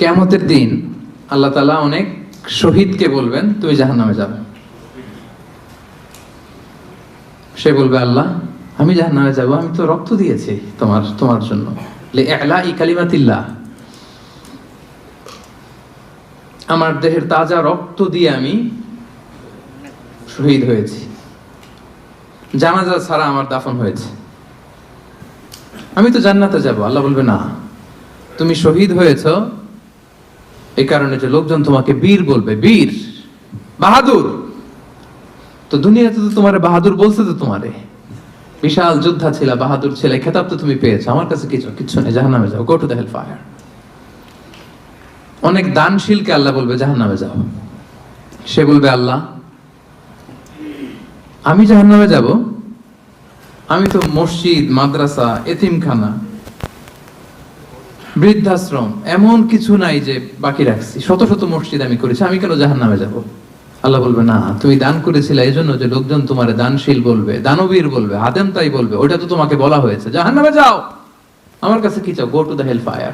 কেয়ামতের দিন আল্লাহ তালা অনেক শহীদকে বলবেন তুমি জাহান নামে যাও সে বলবে, আল্লাহ, আমি জাহান নামে যাব, আমি তো রক্ত দিয়েছি তোমার তোমার জন্য। ই আমার দেহের তাজা রক্ত দিয়ে আমি শহীদ হয়েছি। জানাজা ছাড়া আমার দাফন হয়েছে। আমি তো জান্নাতে যাব। আল্লাহ বলবে, না, তুমি শহীদ হয়েছ এই কারণে যে লোকজন তোমাকে বীর বলবে, বীর, বাহাদুর। তো দুনিয়াতে তো তোমারে বাহাদুর বলছে তো তোমারে। বিশাল যোদ্ধা ছিল, বাহাদুর ছেলে, খেতাব তো তুমি পেয়েছ। আমার কাছে কিছু, কিচ্ছু নেই জাহান নামে যাও। Go to the hell fire অনেক দানশীলকে আল্লাহ বলবে জাহান নামে যাও। সে বলবে, আল্লাহ, আমি জাহান নামে যাব। আমি তো মসজিদ, মাদ্রাসা, এতিমখানা বৃদ্ধাশ্রম, এমন কিছু নাই যে বাকি রাখছি। শত শত মসজিদ আমি করেছি, আমি কেন জাহান নামে যাব? আল্লাহ বলবে, না, তুমি দান করেছিলে এই জন্য যে লোকজন তোমার দানশীল বলবে, দানবীর বলবে আদেম তাই বলবে, ওটা তো তোমাকে বলা হয়েছে। জাহান নামে যাও! আমার কাছে কি চাও? Go to the hell fire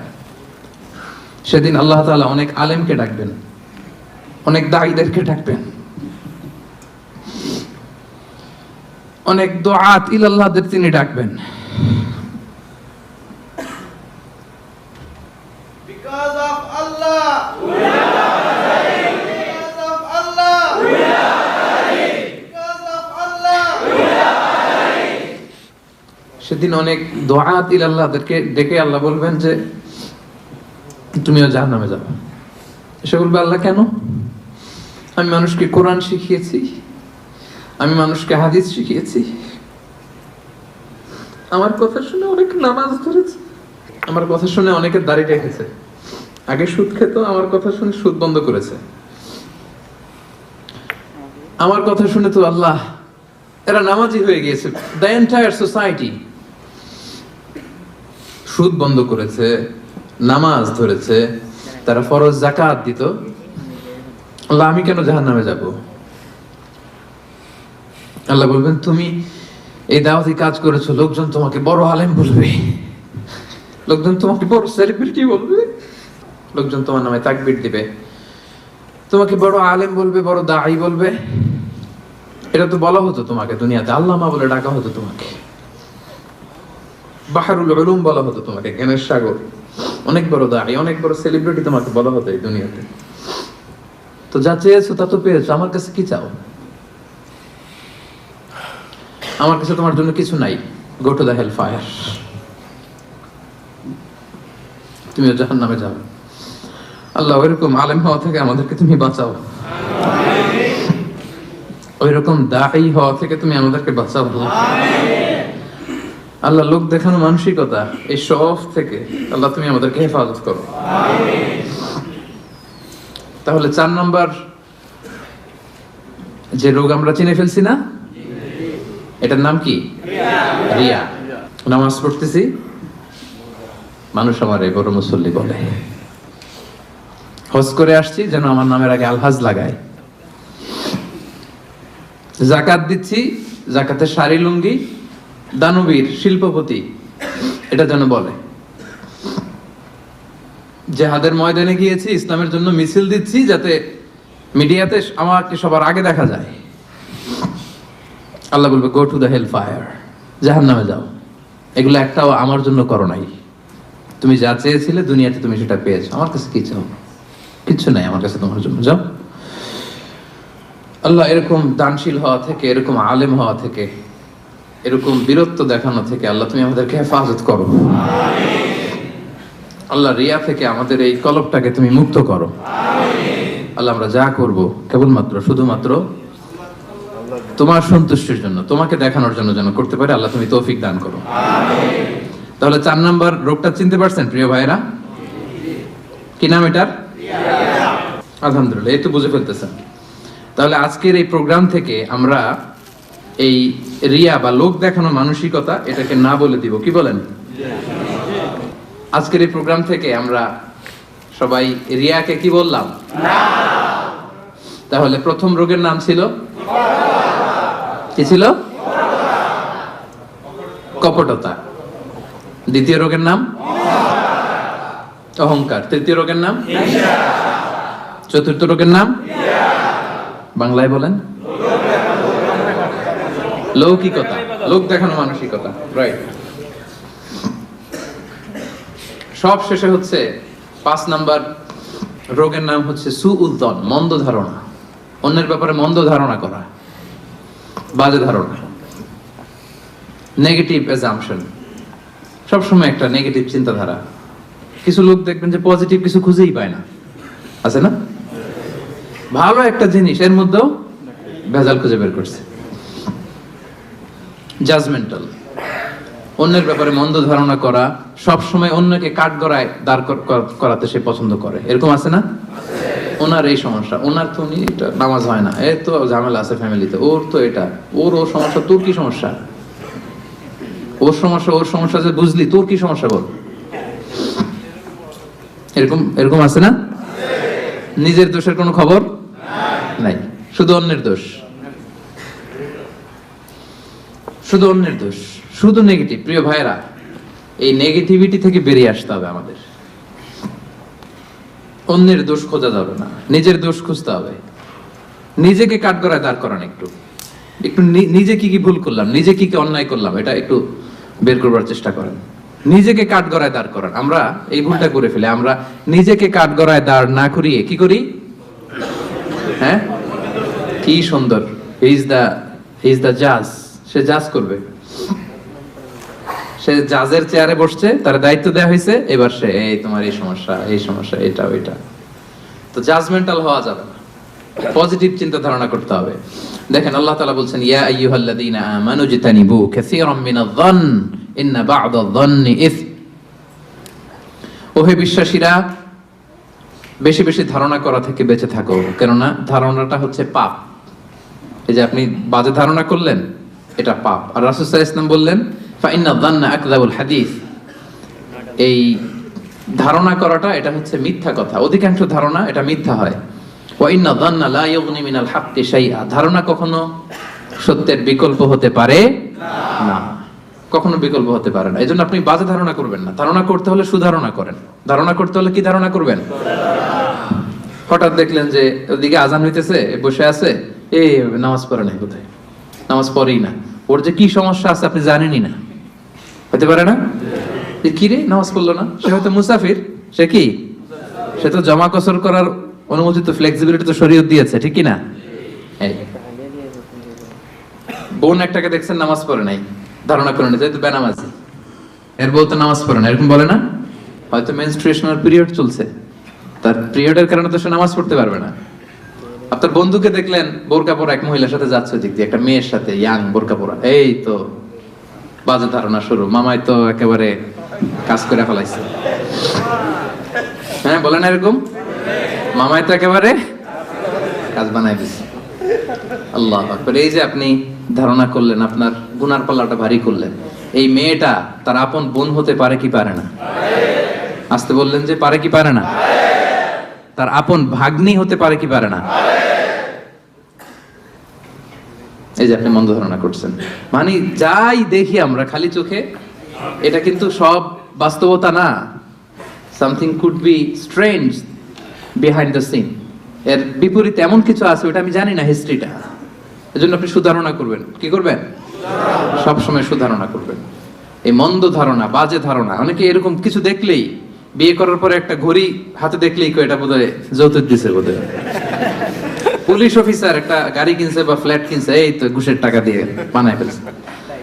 সেদিন আল্লাহ তাআলা অনেক আলেমকে ডাকবেন, অনেক দায়ীদেরকে ডাকবেন। অনেক দোয়াত ইলাল্লাহদের তিনি ডাকবেন। সেদিন অনেক দোয়াত ইলাল্লাহদেরকে ডেকে আল্লাহ বলবেন যে, তুমিও জাহান্নামে যাবে সে বলবে, আল্লাহ, কেন? আমি মানুষকে কোরআন শিখিয়েছি, আমি মানুষকে হাদিস শিখিয়েছি। আমার কথা শুনে অনেক নামাজ ধরেছে। আমার কথা শুনে অনেকে দাড়ি রেখেছে আগে সুদ খেত, আমার কথা শুনে সুদ বন্ধ করেছে। আমার কথা শুনে তো আল্লাহ, এরা নামাজি হয়ে গিয়েছে দ্য এন্টায়ার সোসাইটি সুদ বন্ধ করেছে, নামাজ ধরেছে, তারা ফরজ জাকাত দিত। আল্লাহ, আমি কেন জাহান নামে যাব? আল্লাহ বলবেন, তুমি এই দাওয়াতি কাজ করেছ, লোকজন তোমাকে বড় আলেম বলবে। লোকজন তোমাকে বড় সেলিব্রিটি বলবে। লোকজন তোমার নামে তাকবির দিবে। তোমাকে বড় আলেম বলবে, বড় দাঈ বলবে। এটা তো বলা হতো তোমাকে, দুনিয়াতে আল্লামা বলে ডাকা হতো তোমাকে। বাহারুল উলুম বলা হতো তোমাকে, জ্ঞানের সাগর। অনেক বড় দাঁড়ি অনেক বড় সেলিব্রিটি তোমাকে বলা হতো এই দুনিয়াতে। তো যা চেয়েছো তা তো পেয়েছ, আমার কাছে কি চাও? আমার কাছে তোমার জন্য কিছু নাই go to the hell fire তুমিও জাহান নামে যাও আল্লাহ ওইরকম আলেম হওয়া থেকে আমাদেরকে তুমি বাঁচাও। ওইরকম দায়ী হওয়া থেকে তুমি আমাদেরকে বাঁচাও আল্লাহ। আল্লাহ লোক দেখানো মানসিকতা এই সব থেকে আল্লাহ তুমি আমাদেরকে হেফাজত করো। তাহলে চার নম্বর যে রোগ আমরা চিনে ফেলছি না? এটার নাম কি? রিয়া। নামাজ পড়তেছি মানুষ আমার এই বড় মুসল্লি বলে। হজ করে আসছি, যেন আমার নামের আগে আলহাজ লাগায় জাকাত দিচ্ছি, জাকাতের শাড়ি, লুঙ্গি, দানবীর, শিল্পপতি, এটা যেন বলে। জেহাদের ময়দানে গিয়েছি, ইসলামের জন্য মিছিল দিচ্ছি, যাতে মিডিয়াতে আমাকে সবার আগে দেখা যায়। আল্লাহ বলবে go to the hell fire জাহান নামে যাও। এগুলো একটাও আমার জন্য করো নাই। তুমি যা চেয়েছিলে, দুনিয়াতে তুমি সেটা পেয়েছ। আমার কাছে কি চাও? কিচ্ছু নাই আমার কাছে তোমার জন্য, যাও। আল্লাহ এরকম দানশীল হওয়া থেকে, এরকম আলেম হওয়া থেকে, এরকম বীরত্ব দেখানো থেকে আল্লাহ তুমি আমাদেরকে হেফাজত করো। আল্লাহ রিয়া থেকে আমাদের এই কলবটাকে তুমি মুক্ত করো। আল্লাহ আমরা যা করব, কেবলমাত্র, শুধুমাত্র তোমার সন্তুষ্টির জন্য, তোমাকে দেখানোর জন্য যেন করতে পারে, আল্লাহ তুমি তৌফিক দান করো। তাহলে চার নাম্বার রোগটা চিনতে পারছেন, প্রিয় ভাইরা কি নাম এটার? আলহামদুলিল্লাহ তো বুঝে ফেলতেছেন। তাহলে আজকের এই প্রোগ্রাম থেকে আমরা এই রিয়া বা লোক দেখানো মানসিকতা এটাকে না বলে দিব। কি বলেন? আজকের এই প্রোগ্রাম থেকে আমরা সবাই রিয়াকে কি বললাম? তাহলে প্রথম রোগের নাম ছিল? কি ছিল? কপটতা। দ্বিতীয় রোগের নাম? অহংকার। তৃতীয় রোগের নাম? চতুর্থ রোগের নাম? বাংলায় বলেন। লৌকিকতা। লোক দেখানো মানসিকতা। রাইট সব শেষে হচ্ছে পাঁচ নাম্বার রোগের নাম হচ্ছে সুউদ্দন, মন্দ ধারণা। অন্যের ব্যাপারে মন্দ ধারণা করা। বাজে ধারণা। নেগেটিভ অ্যাজাম্পশন সবসময় একটা নেগেটিভ চিন্তাধারা। কিছু লোক দেখবেন যে পজিটিভ কিছু খুঁজেই পায় না। আছে না? ভালো একটা জিনিস, এর মধ্যেও ভেজাল খুঁজে বের করছে। জাজমেন্টাল অন্যের ব্যাপারে মন্দ ধারণা করা সব সময় অন্যকে কাঠ গড়ায় দাঁড় কর- কর- করাতে সে পছন্দ করে। এরকম আছে না? ওনার এই সমস্যা। ওনার তো উনি নামাজ হয় না। এর তো ঝামেলা আছে ফ্যামিলিতে ওর তো এটা। ওর ওর সমস্যা, তোর কি সমস্যা? ওর সমস্যা ওর সমস্যা যে বুঝলি, তোর কি সমস্যা বল? এরকম এরকম আছে না? নিজের দোষের কোনো খবর? নাই। শুধু অন্যের দোষ। শুধু অন্যের দোষ। শুধু নেগেটিভ প্রিয় ভাইরা এই নেগেটিভিটি থেকে বেরিয়ে আসতে হবে আমাদের। অন্যের দোষ খোঁজা যাবে না। নিজের দোষ খুঁজতে হবে। নিজেকে কাট করায় দাঁড় করান একটু। একটু নিজে কি কি ভুল করলাম, নিজে কি কি অন্যায় করলাম, এটা একটু বের করবার চেষ্টা করেন। নিজেকে কাঠ গড়ায় দাঁড় করান। আমরা এই ভুলটা করে ফেলে। আমরা নিজেকে কাঠ গড়ায় দাঁড় না করিয়ে কি করি? হ্যাঁ? কি সুন্দর। ইজ দা ইজ দা জাজ সে জাজ করবে। সে জাজের চেয়ারে বসছে, তার দায়িত্ব দেওয়া হয়েছে, এবার সে, এই তোমার এই সমস্যা এই সমস্যা, এটা, ওইটা। তো জাজমেন্টাল হওয়া যাবে না। পজিটিভ চিন্তা ধারণা করতে হবে। দেখেন, আল্লাহ তাআলা বলছেন, ইয়া আইয়ুহাল্লাযীনা আমানু জিতানিবু কাসীরাম মিনায-যন্ন ইন্না বা'দায-যন্নি ইসম ওহে বিশ্বাসীরা, বেশি বেশি ধারণা করা থেকে বেঁচে থাকো, কেননা ধারণাটা হচ্ছে পাপ। এই যে আপনি বাজে ধারণা করলেন, এটা পাপ। আর আলাইহি ওয়াসাল্লাম বললেন ফাইন্না যান্না আকযাবুল হাদিস। এই ধারণা করাটা, এটা হচ্ছে মিথ্যা কথা। অধিকাংশ ধারণা এটা মিথ্যা হয়। ওয়া ইন্না যান্না লা ইউগনি মিনাল হাক্কি শাইআ। ধারণা কখনো সত্যের বিকল্প হতে পারে না। কখনো বিকল্প হতে পারে না। এই জন্য আপনি বাজে ধারণা করবেন না। ধারণা করতে হলে সুধারণা করেন। ধারণা করতে হলে কি ধারণা করবেন? হঠাৎ দেখলেন যে ওদিকে আজান হইতেছে বসে আছে এই নামাজ পড়ে নাই কোথায় নামাজ পড়েই না। ওর যে কি সমস্যা আছে আপনি জানেনই না। হতে পারে না? যে কি রে? নামাজ পড়ল না? সে হয়তো মুসাফির। সে কি? সে তো জমা কসর করার অনুমতি তো ফ্লেক্সিবিলিটি তো শরীয়ত দিয়েছে, ঠিক কি না? বোন একটাকে দেখছেন নামাজ পড়ে নাই। ধারণা করে নিতে তো বেনামাজি এর বলতে নামাজ পড়ে না, এরকম বলে না? হয়তো মেনস্ট্রুয়েশনাল পিরিয়ড চলছে। তার পিরিয়ডের কারণে তো সে নামাজ পড়তে পারবে না। আপনার বন্ধুকে দেখলেন বোরকা পরা এক মহিলার সাথে যাচ্ছে দিক দিয়ে, একটা মেয়ের সাথে ইয়াং বোরকা পরা এই তো, বাজে ধারণা শুরু। মামাই তো একেবারে কাজ করে ফেলাইছে। হ্যাঁ বলেন এরকম। মামাই তো একেবারে কাজ বানাই দিছে। আল্লাহ এই যে আপনি ধারণা করলেন আপনার গুনার পাল্লাটা ভারী করলেন। এই মেয়েটা তার আপন বোন হতে পারে কি পারে না? আসতে বললেন যে পারে কি পারে না? তার আপন ভাগ্নি হতে পারে কি পারে না? এই যে আপনি মন্দ ধারণা করছেন। মানে যাই দেখি আমরা খালি চোখে, এটা কিন্তু সব বাস্তবতা না। Something could be strange behind the scene এর বিপরীত এমন কিছু আছে, ওটা আমি জানি না হিস্ট্রিটা এজন্য আপনি সুধারণা করবেন। কি করবেন? সব সময় সুধারণা করবেন। এই মন্দ ধারণা বাজে ধারণা অনেকে এরকম কিছু দেখলেই বিয়ে করার পরে একটা ঘড়ি হাতে দেখলেই কয় এটা বোধহয় যৌতুক দিছে বোধহয়। পুলিশ অফিসার একটা গাড়ি কিনছে বা ফ্ল্যাট কিনছে এই তো ঘুষের টাকা দিয়ে বানায় ফেলছে।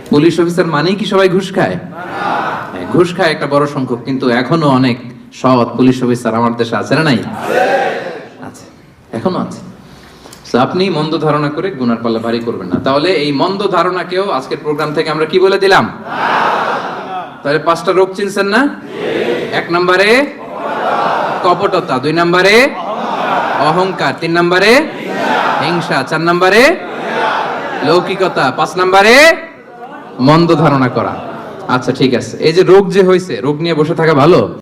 পুলিশ অফিসার মানেই কি সবাই ঘুষ খায়? হ্যাঁ, ঘুষ খায় একটা বড় সংখ্যক কিন্তু এখনও অনেক সৎ পুলিশ অফিসার আমার দেশে আছে না নাই? আছে। এখনও আছে। আপনি মন্দ ধারণা করে গুনার পাল্লা ভারী করবেন না। তাহলে এই মন্দ ধারণাকেও আজকের প্রোগ্রাম থেকে আমরা কি বলে দিলাম? তাহলে পাঁচটা রোগ চিনছেন না? এক নম্বরে কপটতা, দুই নম্বরে অহংকার, তিন নম্বরে হিংসা, চার নম্বরে লৌকিকতা, পাঁচ নম্বরে মন্দ ধারণা করা। আচ্ছা ঠিক আছে। এই যে রোগ যে হয়েছে রোগ নিয়ে বসে থাকা ভালো?